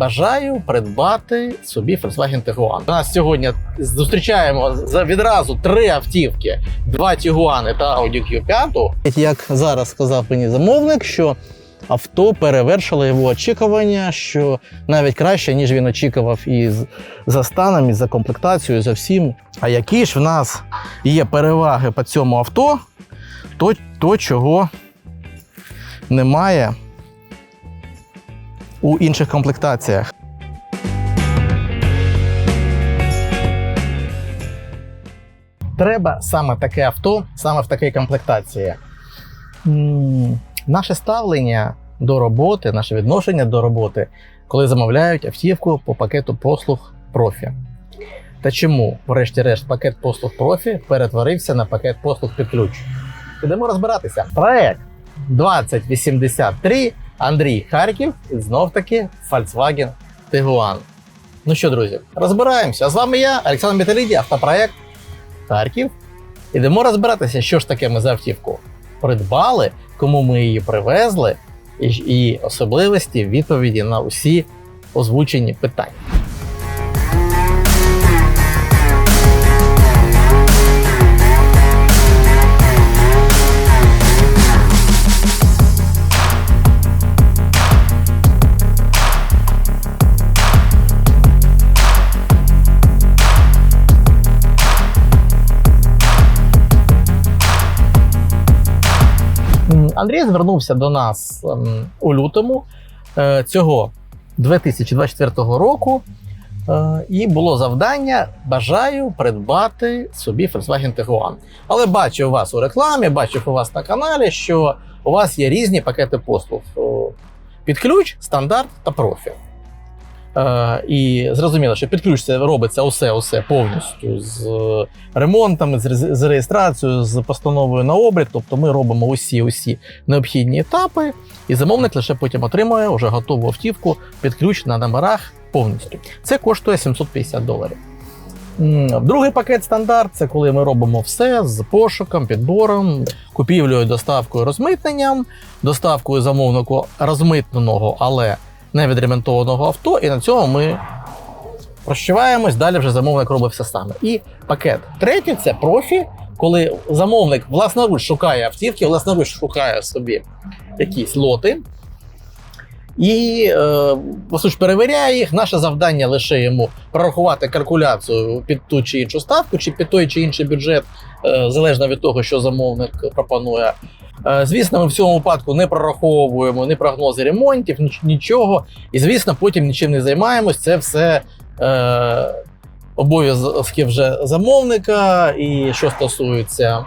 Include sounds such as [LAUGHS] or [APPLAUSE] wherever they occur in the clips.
Бажаю придбати собі Volkswagen Tiguan. У нас сьогодні зустрічаємо за- відразу три автівки: два Tiguan та Audi Q5. Як зараз сказав мені замовник, що авто перевершило його очікування, що навіть краще, ніж він очікував і за станом, і за комплектацією, і за всім. А які ж в нас є переваги по цьому авто, то, то чого немає у інших комплектаціях. Треба саме таке авто, саме в такій комплектації. Наше ставлення до роботи, наше відношення до роботи, коли замовляють автівку по пакету послуг профі. Та чому, врешті-решт, пакет послуг профі перетворився на пакет послуг під ключ? Підемо розбиратися. Проект 2083 Андрій Харків і знов таки Volkswagen Tiguan. Ну що, друзі, розбираємося. А з вами я, Олександр Металіді, автопроект Харків. Ідемо розбиратися, що ж таке ми за автівку придбали, кому ми її привезли, і, особливості відповіді на усі озвучені питання. Андрій звернувся до нас ем, у лютому е, цього 2024 року. е, І було завдання: бажаю придбати собі Volkswagen Tiguan. Але бачу у вас у рекламі, бачив у вас на каналі, що у вас є різні пакети послуг: під ключ, стандарт та профі. Е, і зрозуміло, що під це робиться усе, усе повністю з е, ремонтами, з, реєстрацією, з постановою на облік. Тобто ми робимо усі усі необхідні етапи, і замовник лише потім отримує вже готову автівку під ключ на номерах повністю. Це коштує 750 доларів. Другий пакет стандарт це коли ми робимо все з пошуком, підбором, купівлею, доставкою, розмитненням, доставкою замовнику розмитненого, але не відремонтованого авто, і на цьому ми прощаваємось. Далі вже замовник робить все саме. І пакет третій це профі, коли замовник власноруч шукає автівки, власноруч шукає собі якісь лоти. І е, власноруч перевіряє їх. Наше завдання лише йому прорахувати калькуляцію під ту чи іншу ставку, чи під той чи інший бюджет, е, залежно від того, що замовник пропонує. Е, Звісно, ми в цьому випадку не прораховуємо ні прогнози ремонтів, нічого. І звісно, потім нічим не займаємось. Це все е, обов'язки вже замовника. І що стосується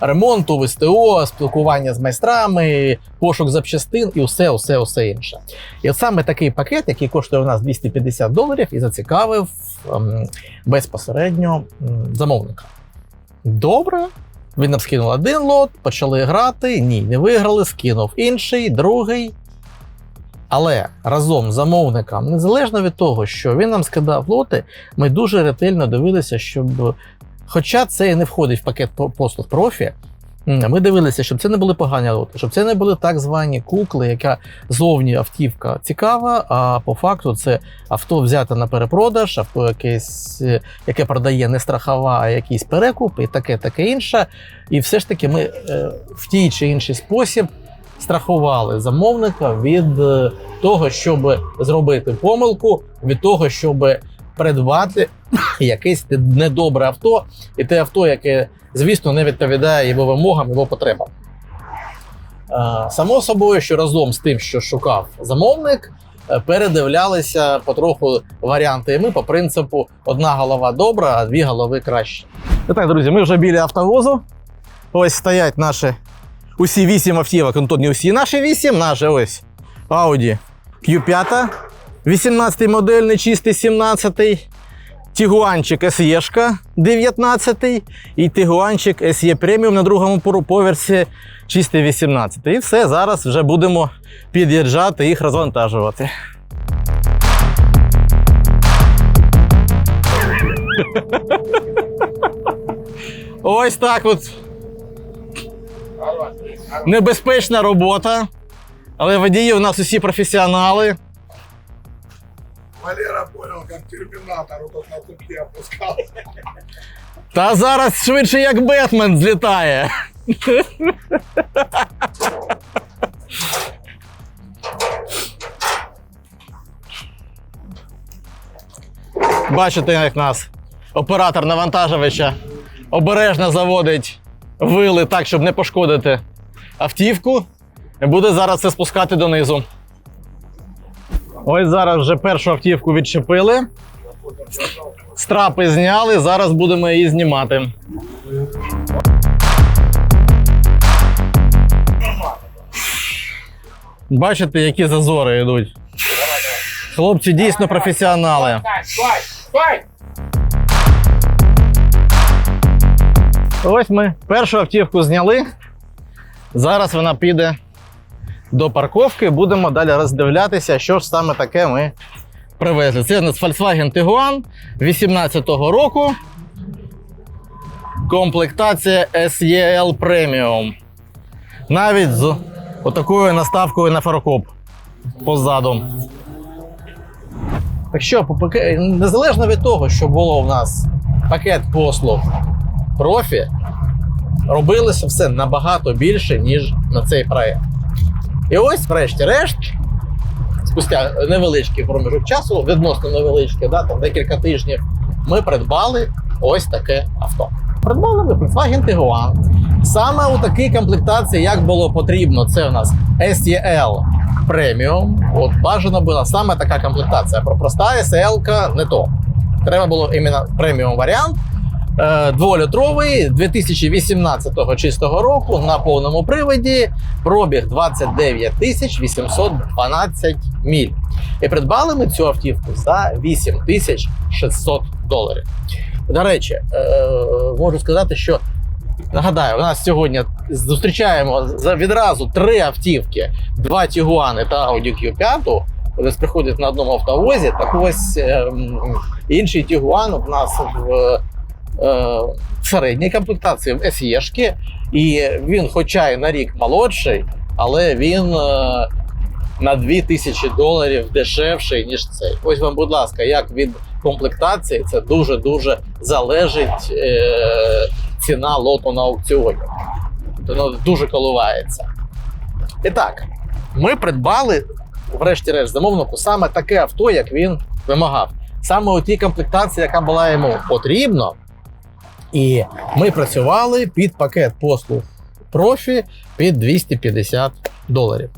ремонту, ВСТО, спілкування з майстрами, пошук запчастин і усе, усе, усе інше. І от саме такий пакет, який коштує у нас 250 доларів, і зацікавив ем, безпосередньо замовника. Добре. Він нам скинув один лот, почали грати. Ні, не виграли, скинув інший, другий. Але разом з замовником, незалежно від того, що він нам скидав лоти, ми дуже ретельно дивилися, щоб, хоча це і не входить в пакет послуг профі, ми дивилися, щоб це не були погані лоти, щоб це не були так звані кукли, яка зовні автівка цікава, а по факту це авто взяте на перепродаж, авто якесь, е, яке продає не страхова, а якийсь перекуп, і таке, таке інше. І все ж таки ми е, в тій чи інший спосіб страхували замовника від е, того, щоб зробити помилку, від того, щоб придбати [COUGHS] якесь недобре авто, і те авто, яке, звісно, не відповідає його вимогам, його потребам. Е, Само собою, що разом з тим, що шукав замовник, е, передивлялися потроху варіанти. І ми по принципу одна голова добра, а дві голови краще. І так, друзі, ми вже біля автовозу. Ось стоять наші усі вісім автівок. Ну, тут не усі наші вісім, наші ось Audi Q5, 18 модельний, чистий 17 Тігуанчик SE 19 і Тігуанчик SE Premium на другому поверсі чистий 18. І все, зараз вже будемо під'їжджати їх розвантажувати. [LAUGHS] Ось так от. Небезпечна робота. Але водії у нас усі професіонали. Валера понял, как терминатор вот на цепи опускал. Та зараз швидше як Бетмен злітає. Бачите, як нас оператор навантажувача обережно заводить вили так, щоб не пошкодити автівку. Буде зараз це спускати донизу. Ось зараз вже першу автівку відчепили. Страпи зняли, зараз будемо її знімати. Бачите, які зазори йдуть. Хлопці дійсно професіонали. Ось ми першу автівку зняли. Зараз вона піде до парковки. Будемо далі роздивлятися, що ж саме таке ми привезли. Це у нас Volkswagen Tiguan 18-го року. Комплектація SEL Premium. Навіть з отакою наставкою на фаркоп позаду. Так що, незалежно від того, що було в нас пакет послуг профі, робилося все набагато більше, ніж на цей проект. І ось, врешті-решт, спустя невеличкий проміжок часу, відносно невеличкий, да, там декілька тижнів, ми придбали ось таке авто. Придбали ми Volkswagen Tiguan. Саме у такій комплектації, як було потрібно, це у нас SEL Premium. От бажано була саме така комплектація. Про проста SEL не то. Треба було іменно преміум варіант. Е, Дволітровий 2018 чистого року на повному приводі. Пробіг 29 тисяч 812 міль. І придбали ми цю автівку за 8 тисяч 600 доларів. До речі, е, можу сказати, що нагадаю, у нас сьогодні зустрічаємо відразу три автівки: два Тігуани та Audi Q5. Вони приходять на одному автовозі. Так ось е, інший Тігуан у нас в середній комплектації в SE-шки. І він, хоча й на рік молодший, але він е, на 2000 доларів дешевший, ніж цей. Ось вам, будь ласка, як від комплектації це дуже-дуже залежить е, ціна лоту на аукціоні. Воно дуже коливається. І так, ми придбали, врешті-решт, замовнику саме таке авто, як він вимагав. Саме у тій комплектації, яка була йому потрібна. І ми працювали під пакет послуг профі під 250 доларів.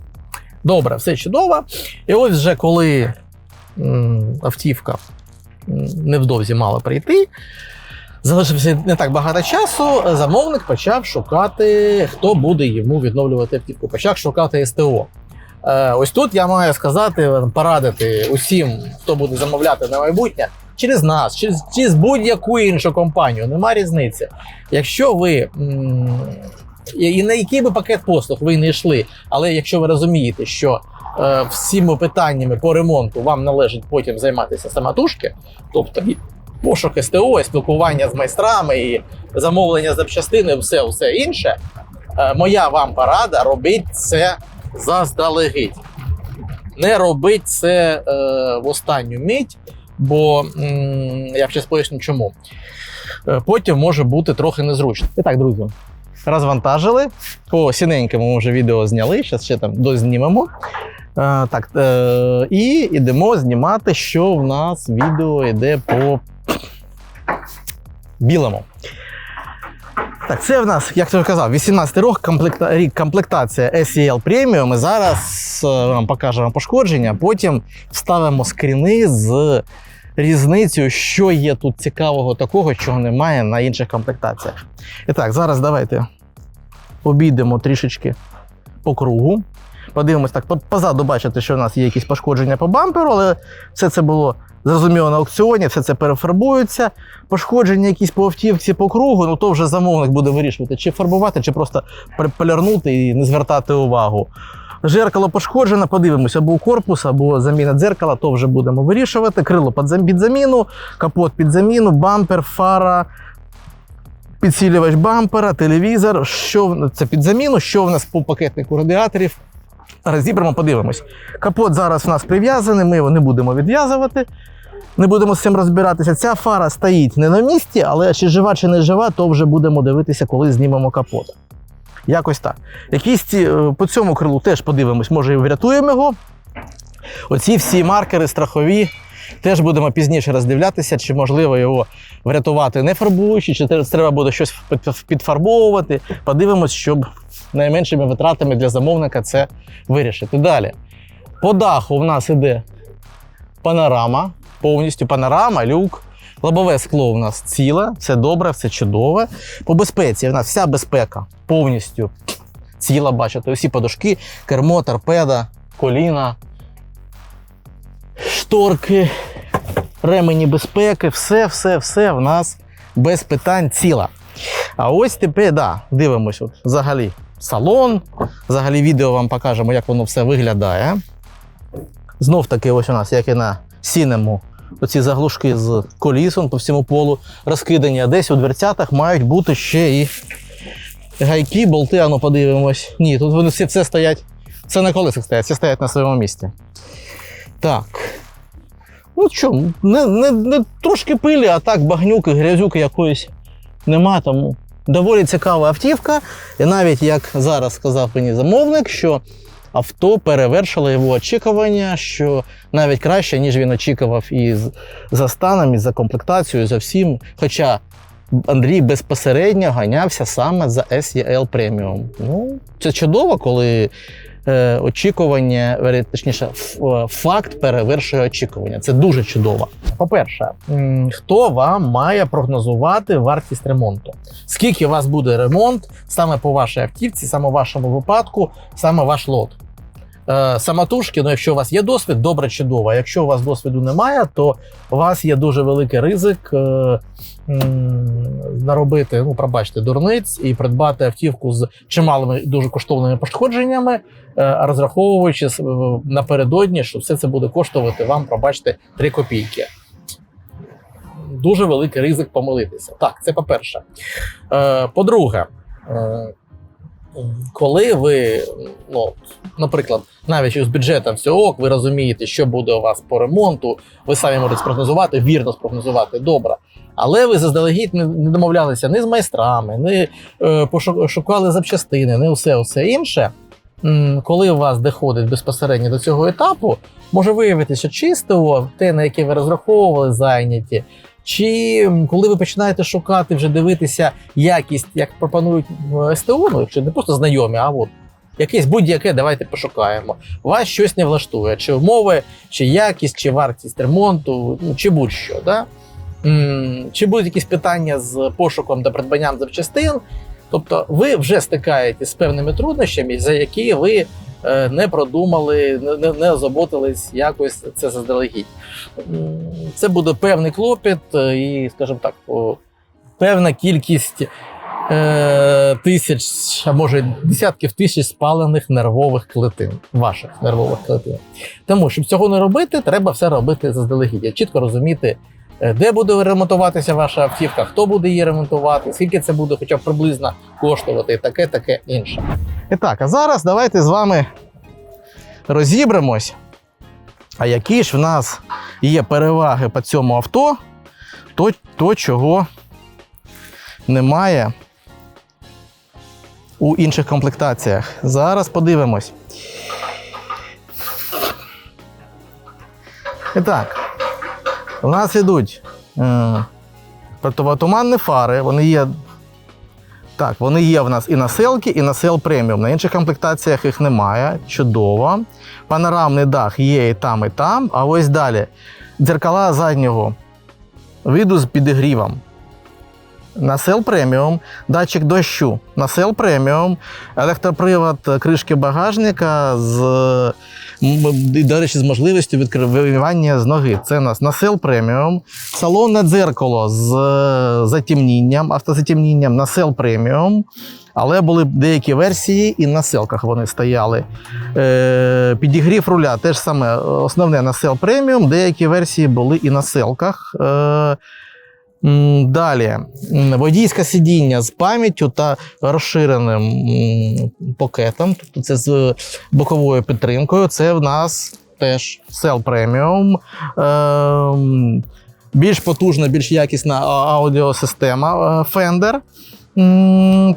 Добре, все чудово. І ось вже коли автівка невдовзі мала прийти, залишився не так багато часу. Замовник почав шукати, хто буде йому відновлювати автівку. Почав шукати СТО. Е, ось тут я маю сказати, порадити усім, хто буде замовляти на майбутнє, через нас, через, через будь-яку іншу компанію, нема різниці. Якщо ви м, і на який би пакет послуг ви не йшли, але якщо ви розумієте, що е, всіми питаннями по ремонту вам належить потім займатися самотужки, тобто і пошук СТО, і спілкування з майстрами, і замовлення запчастини, все, все інше, е, моя вам порада робіть це заздалегідь. Не робіть це е, в останню мить, бо я зараз поясню чому. Е, Потім може бути трохи незручно. І так, друзі, розвантажили. По сіненькому вже відео зняли, зараз ще там дознімемо. Е, так, е, і йдемо знімати, що в нас відео йде по білому. Так, це в нас, як я вже казав, 18 рік, комплекта... рік комплектація SEL Premium. І зараз е, вам покажемо пошкодження, потім вставимо скріни з різницею, що є тут цікавого такого, чого немає на інших комплектаціях. І так, зараз давайте обійдемо трішечки по кругу. Подивимось так, по- позаду бачите, що в нас є якісь пошкодження по бамперу, але все це було зрозуміло на аукціоні, все це перефарбується. Пошкодження якісь по автівці по кругу, ну то вже замовник буде вирішувати, чи фарбувати, чи просто полярнути і не звертати увагу. Жеркало пошкоджено, подивимося, або корпус, або заміна дзеркала, то вже будемо вирішувати. Крило під заміну, капот під заміну, бампер, фара, підсилювач бампера, телевізор. Що це під заміну, що в нас по пакетнику радіаторів? Розібремо, подивимось. Капот зараз у нас прив'язаний, ми його не будемо відв'язувати. Не будемо з цим розбиратися. Ця фара стоїть не на місці, але чи жива, чи не жива, то вже будемо дивитися, коли знімемо капот. Якось так. Якісь е, по цьому крилу теж подивимось, може і врятуємо його. Оці всі маркери страхові. Теж будемо пізніше роздивлятися, чи можливо його врятувати не фарбуючи, чи треба буде щось підфарбовувати. Подивимось, щоб найменшими витратами для замовника це вирішити. Далі. По даху в нас іде панорама, повністю панорама, люк. Лобове скло у нас ціле, все добре, все чудове. По безпеці в нас вся безпека повністю ціла, бачите, усі подушки, кермо, торпеда, коліна, шторки, ремені безпеки, все, все, все в нас без питань ціла. А ось тепер, да, дивимось, от, взагалі салон. Взагалі відео вам покажемо, як воно все виглядає. Знов таки, ось у нас, як і на сінему, оці заглушки з колісом по всьому полу розкидані, а десь у дверцятах мають бути ще і гайки, болти, ану подивимось. Ні, тут вони всі все стоять. Це на колесах стоять, всі стоять на своєму місці. Так. Ну що, не, не, не трошки пилі, а так багнюки, грязюки якоїсь нема. Тому доволі цікава автівка. І навіть як зараз сказав мені замовник, що авто перевершило його очікування, що навіть краще, ніж він очікував і за станом, і за комплектацією, і за всім. Хоча Андрій безпосередньо ганявся саме за SEL Premium. Ну, це чудово, коли е, очікування, точніше, е, факт перевершує очікування. Це дуже чудово. По-перше, хто вам має прогнозувати вартість ремонту? Скільки у вас буде ремонт саме по вашій автівці, саме в вашому випадку, саме ваш лот? Е, самотужки, ну якщо у вас є досвід, добре, чудово. А Якщо у вас досвіду немає, то у вас є дуже великий ризик е, наробити, ну пробачте, дурниць і придбати автівку з чималими дуже коштовними пошкодженнями, е, розраховуючи напередодні, що все це буде коштувати вам, пробачте, 3 копійки. Дуже великий ризик помилитися. Так, це по-перше. По-друге, коли ви, ну, наприклад, навіть з бюджетом всього, ви розумієте, що буде у вас по ремонту, ви самі можете спрогнозувати, вірно спрогнозувати, добре. Але ви заздалегідь не, домовлялися ні з майстрами, не пошукали запчастини, не усе, усе інше. Коли у вас доходить безпосередньо до цього етапу, може виявитися, що чисто те, на яке ви розраховували, зайняті, чи коли ви починаєте шукати, вже дивитися якість, як пропонують СТО, ну якщо не просто знайомі, а от якесь будь-яке, давайте пошукаємо. Вас щось не влаштує, чи умови, чи якість, чи вартість ремонту, ну, чи будь-що. Да? Чи будуть якісь питання з пошуком та придбанням запчастин. Тобто ви вже стикаєтесь з певними труднощами, за які ви не продумали, не, не, озаботились якось це заздалегідь. Це буде певний клопіт е, і, скажімо так, певна кількість е, тисяч, а може десятків тисяч спалених нервових клетин, ваших нервових клетин. Тому, щоб цього не робити, треба все робити заздалегідь. Чітко розуміти, е, де буде ремонтуватися ваша автівка, хто буде її ремонтувати, скільки це буде хоча б приблизно коштувати, таке, таке інше. І так, а зараз давайте з вами розібремось. А які ж в нас є переваги по цьому авто, то, то чого немає у інших комплектаціях. Зараз подивимось. І так, у нас йдуть е, противотуманні фари, вони є. Так, вони є в нас і на селки, і на сел преміум. На інших комплектаціях їх немає. Чудово. Панорамний дах є і там, і там. А ось далі. Дзеркала заднього виду з підігрівом. На сел преміум, датчик дощу. На сел преміум, електропривод кришки багажника з, до речі, з можливістю відкривання з ноги. Це у нас на сел преміум. Салонне дзеркало з е, затемнінням, автозатемнінням на сел преміум. Але були деякі версії, і на селках вони стояли. Е, підігрів руля теж саме основне на сел преміум. Деякі версії були і на селках. Далі водійське сидіння з пам'яттю та розширеним м, пакетом. Тобто це з боковою підтримкою. Це в нас теж Cell Premium. Ем, більш потужна, більш якісна аудіосистема е, Fender.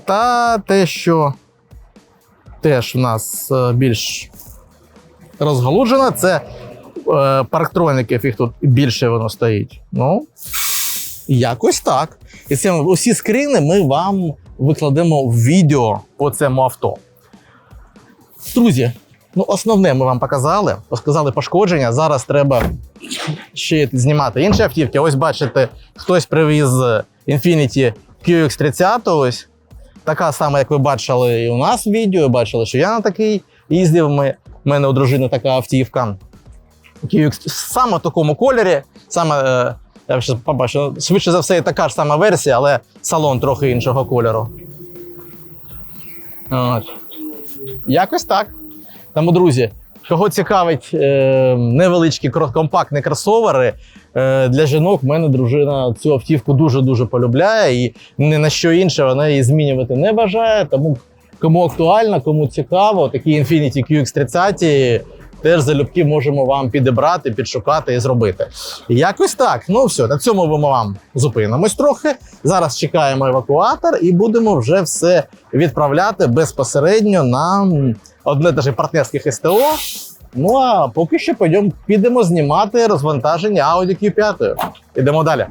Та те, що теж в нас е, більш розгалуджено, це е, їх тут більше воно стоїть. Ну, якось так. І це усі скріни ми вам викладемо в відео по цьому авто. Друзі, ну основне ми вам показали. Сказали пошкодження. Зараз треба ще знімати інші автівки. Ось бачите, хтось привіз Infiniti QX30. Ось така сама, як ви бачили і у нас в відео. Бачили, що я на такий їздив. Ми, в мене у дружини така автівка. QX саме в такому кольорі. Саме, е, я ще побачу, швидше за все, така ж сама версія, але салон трохи іншого кольору. От. Якось так. Тому, друзі, кого цікавить е, невеличкі компактні кросовери, е, для жінок в мене дружина цю автівку дуже-дуже полюбляє і ні на що інше вона її змінювати не бажає. Тому кому актуально, кому цікаво, такі Infiniti QX30 теж залюбки можемо вам підібрати, підшукати і зробити. Якось так. Ну все, на цьому ми вам зупинимось трохи. Зараз чекаємо евакуатор і будемо вже все відправляти безпосередньо на одне даже партнерських СТО. Ну а поки що підемо, підемо знімати розвантаження Audi Q5. Ідемо далі.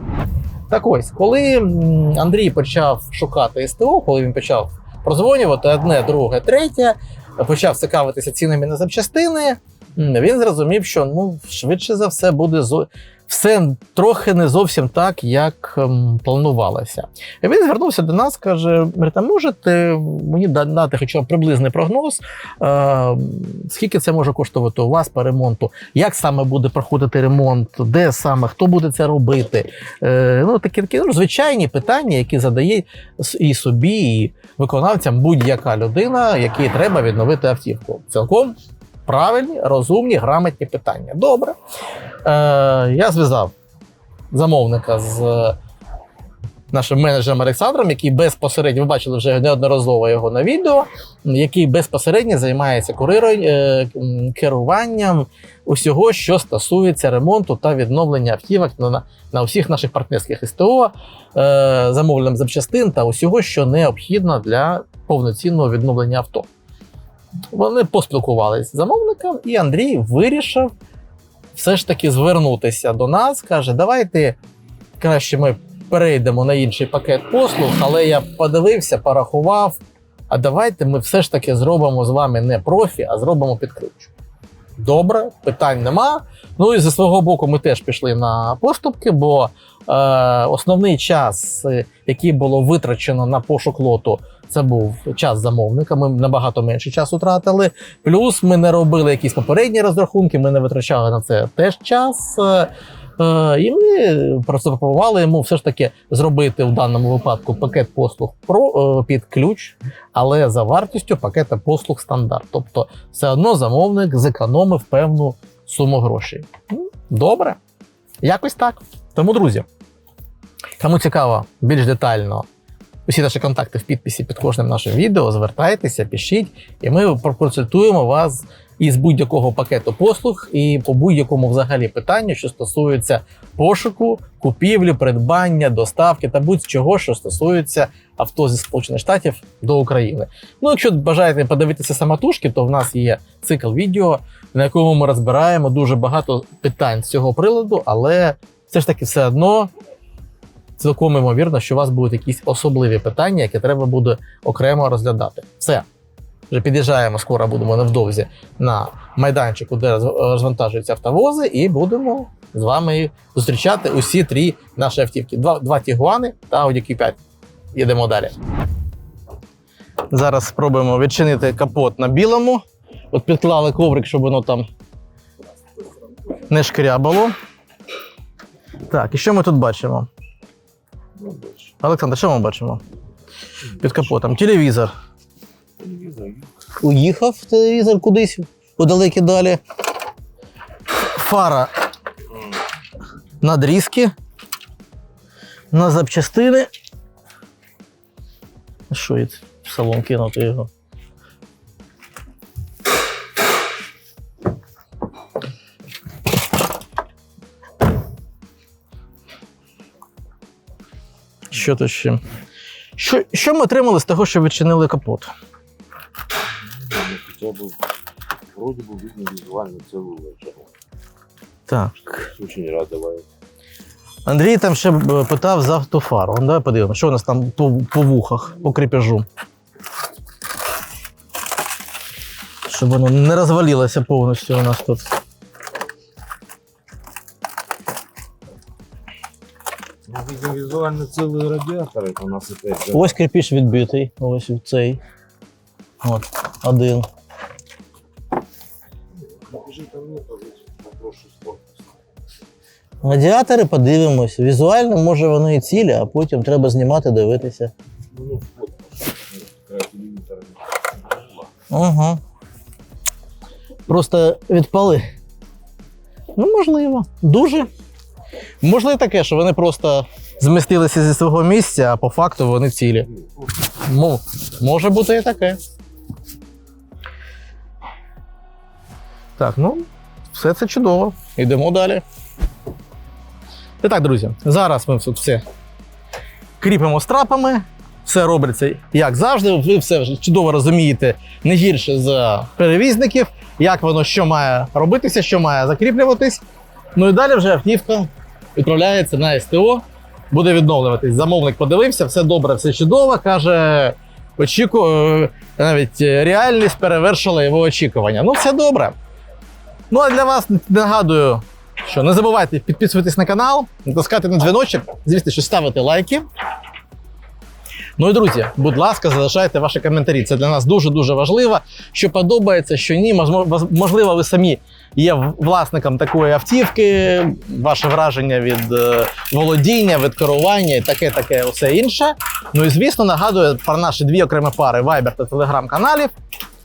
Так ось, коли Андрій почав шукати СТО, коли він почав прозвонювати одне, друге, третє, почав цікавитися цінами на запчастини, він зрозумів, що ну, швидше за все буде зо... все трохи не зовсім так, як ем, планувалося. І він звернувся до нас, каже: Марта, можете мені дати хоча б приблизний прогноз, е, скільки це може коштувати у вас по ремонту, як саме буде проходити ремонт, де саме, хто буде це робити. Е, ну, такі, такі ну, звичайні питання, які задає і собі, і виконавцям будь-яка людина, якій треба відновити автівку. Цілком правильні, розумні, грамотні питання. Добре. Е, я зв'язав замовника з е, нашим менеджером Олександром, який безпосередньо, ви бачили вже неодноразово його на відео, який безпосередньо займається е, керуванням усього, що стосується ремонту та відновлення автівок на, на, всіх наших партнерських СТО, е, замовленням запчастин та усього, що необхідно для повноцінного відновлення авто. Вони поспілкувалися з замовником, і Андрій вирішив все ж таки звернутися до нас. Каже: давайте краще ми перейдемо на інший пакет послуг, але я подивився, порахував. А давайте ми все ж таки зробимо з вами не профі, а зробимо під. Добре, питань нема. Ну і зі свого боку ми теж пішли на поступки, бо е, основний час, е, який було витрачено на пошук лоту, це був час замовника. Ми набагато менше часу тратили. Плюс ми не робили якісь попередні розрахунки, ми не витрачали на це теж час. Е, е, і ми просто пропонували йому все ж таки зробити в даному випадку пакет послуг е, під ключ, але за вартістю пакета послуг стандарт. Тобто, все одно замовник зекономив певну суму грошей. Ну, Добре. Якось так. Тому, друзі, кому цікаво більш детально усі наші контакти в підписі під кожним нашим відео, звертайтеся, пишіть, і ми проконсультуємо вас із будь-якого пакету послуг і по будь-якому взагалі питанню, що стосується пошуку, купівлі, придбання, доставки та будь-чого, що стосується авто зі Сполучених Штатів до України. Ну, якщо бажаєте подивитися самотужки, то в нас є цикл відео, на якому ми розбираємо дуже багато питань з цього приладу, але все ж таки все одно цілком ймовірно, що у вас будуть якісь особливі питання, які треба буде окремо розглядати. Все. Вже під'їжджаємо, скоро будемо невдовзі на майданчику, де розвантажуються автовози, і будемо з вами зустрічати усі три наші автівки: два, два Тігуани та Audi Q5. Їдемо далі. Зараз спробуємо відчинити капот на білому. От підклали коврик, щоб воно там не шкрябало. Так, і що ми тут бачимо? Олександр, що ми бачимо? Під капотом. Телевізор. Телевізор. Уїхав телевізор кудись у далекі далі. Фара надрізки. на запчастини. Що це? В салон кинути його. Що то ще? Що, що ми отримали з того, що відчинили капот? Хотя бы вроде бы видно визуально целую лачагу. Так. Очень радовало. Андрій там ще б, питав за автофару. Ну, Давай подивимося, що у нас там по, по вухах, по кріпежу. Щоб воно не розвалилося повністю у нас тут. Целый радиатор. Это у нас опять. Ось кріпіж відбитий, ось цей. От, один. Сколько. Радіатори подивимось. Візуально, може, воно і цілі, а потім треба знімати, дивитися. Ну, ну. Угу. Просто відпали. Ну, можливо. Дуже. Можливо таке, що вони просто змістилися зі свого місця, а по факту вони цілі. Ну, може бути і таке. Так, ну, все це чудово. Йдемо далі. І так, друзі, зараз ми тут все кріпимо страпами. Все робиться як завжди. Ви все вже чудово розумієте не гірше за перевізників, як воно що має робитися, що має закріплюватись. Ну і далі вже автівка відправляється на СТО, буде відновлюватись. Замовник подивився, все добре, все чудово. Каже, очікую, навіть е, реальність перевершила його очікування. Ну, все добре. Ну а для вас нагадую, що не забувайте підписуватись на канал, натискати на дзвіночок, звісно, що ставити лайки. Ну і друзі, будь ласка, залишайте ваші коментарі. Це для нас дуже дуже важливо. Що подобається, що ні. Можливо, ви самі є власником такої автівки, ваше враження від е, володіння, від керування і таке, таке, усе інше. Ну і звісно, нагадую про наші дві окремі пари Viber та Telegram каналів.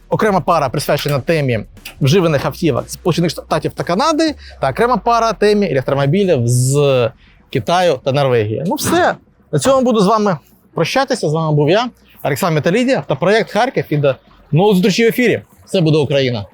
Окрема пара присвячена темі вживаних автівок Сполучених Штатів та Канади, та окрема пара темі електромобілів з Китаю та Норвегії. Ну все. На цьому буду з вами прощатися. З вами був я, Олександр Металідія та проєкт Харків і до нових зустрічей в ефірі. Це буде Україна.